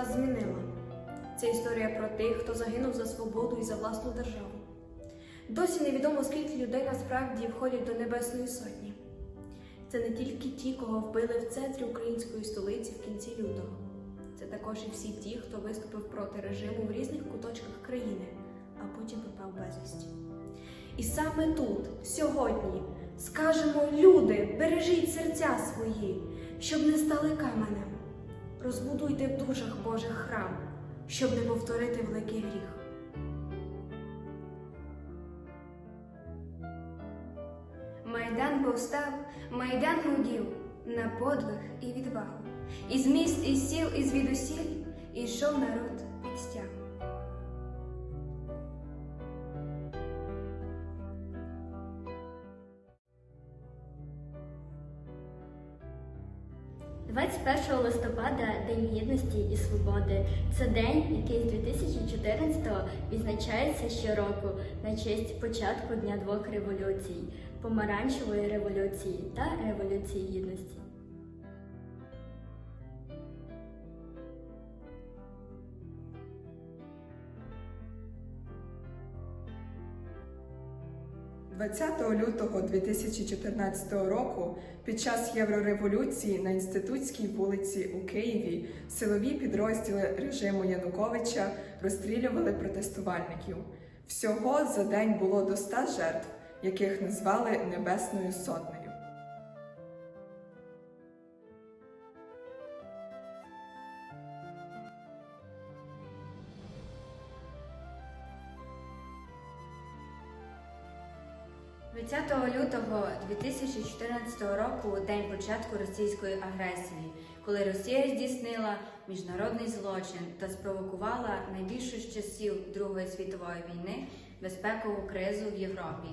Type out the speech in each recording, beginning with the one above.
нас змінила. Це історія про тих, хто загинув за свободу і за власну державу. Досі невідомо, скільки людей насправді входять до Небесної Сотні. Це не тільки ті, кого вбили в центрі української столиці в кінці лютого. Це також і всі ті, хто виступив проти режиму в різних куточках країни, а потім пропав безвісті. І саме тут, сьогодні, скажемо люди, бережіть серця свої, щоб не стали каменем. Розбудуйте в душах Божих храм, щоб не повторити великий гріх. Майдан повстав, майдан гудів на подвиг і відвагу. Із міст, із сіл, і звідусіль ішов народ під стягу. – 21 листопада День Гідності і Свободи. Це день, який з 2014-го відзначається щороку на честь початку Дня двох революцій помаранчевої революції та Революції Гідності. – 20 лютого 2014 року під час Єврореволюції на Інститутській вулиці у Києві силові підрозділи режиму Януковича розстрілювали протестувальників. Всього за день було до 100 жертв, яких назвали Небесною Сотнею. – 20 лютого 2014 року, день початку російської агресії, коли Росія здійснила міжнародний злочин та спровокувала найбільшу з часів Другої світової війни безпекову кризу в Європі.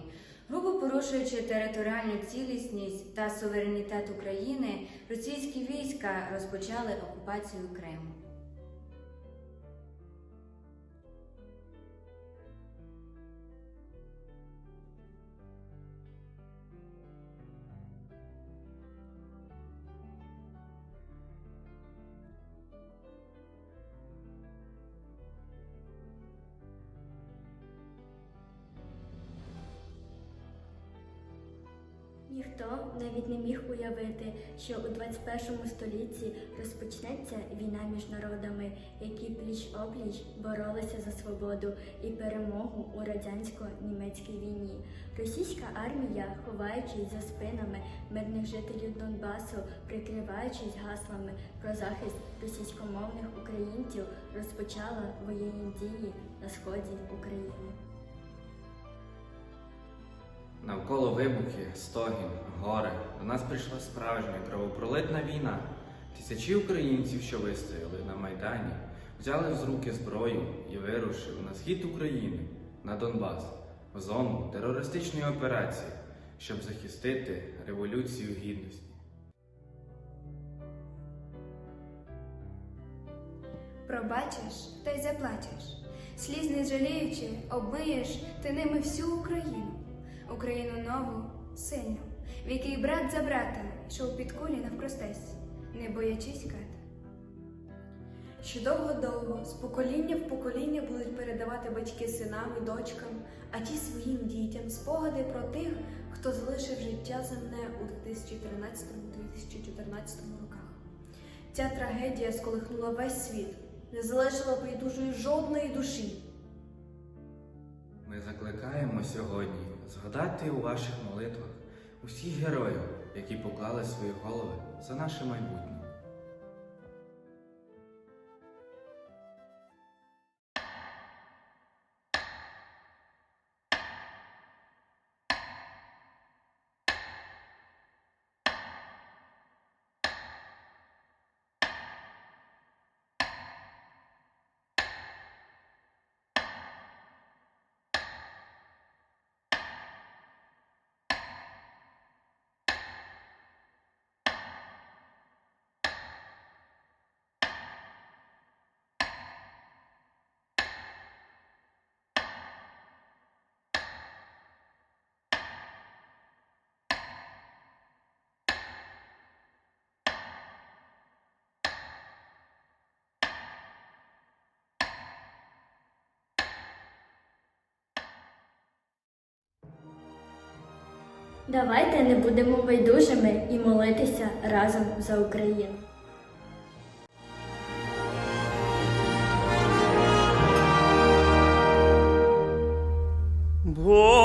Грубо порушуючи територіальну цілісність та суверенітет України, російські війська розпочали окупацію Криму. Ніхто навіть не міг уявити, що у 21 столітті розпочнеться війна між народами, які пліч опліч боролися за свободу і перемогу у радянсько-німецькій війні. Російська армія, ховаючись за спинами мирних жителів Донбасу, прикриваючись гаслами про захист російськомовних українців, розпочала воєнні дії на сході України. Навколо вибухи, стогін, горе. До нас прийшла справжня кровопролитна війна. Тисячі українців, що вистояли на Майдані, взяли з руки зброю і вирушили на схід України, на Донбас, в зону терористичної операції, щоб захистити революцію гідності. Пробачиш та й заплачеш, сліз не жаліючи, обмиєш ти ними всю Україну, Україну нову, сильну, в якій брат за брата йшов під кулі навпростець, не боячись кат. Ще довго-довго, з покоління в покоління будуть передавати батьки синам і дочкам, а ті своїм дітям спогади про тих, хто залишив життя земне у 2013-2014 роках. Ця трагедія сколихнула весь світ, не залишила байдужої жодної душі. Ми закликаємо сьогодні згадати у ваших молитвах усіх героїв, які поклали свої голови за наше майбутнє. Давайте не будемо байдужими і молитися разом за Україну. Бо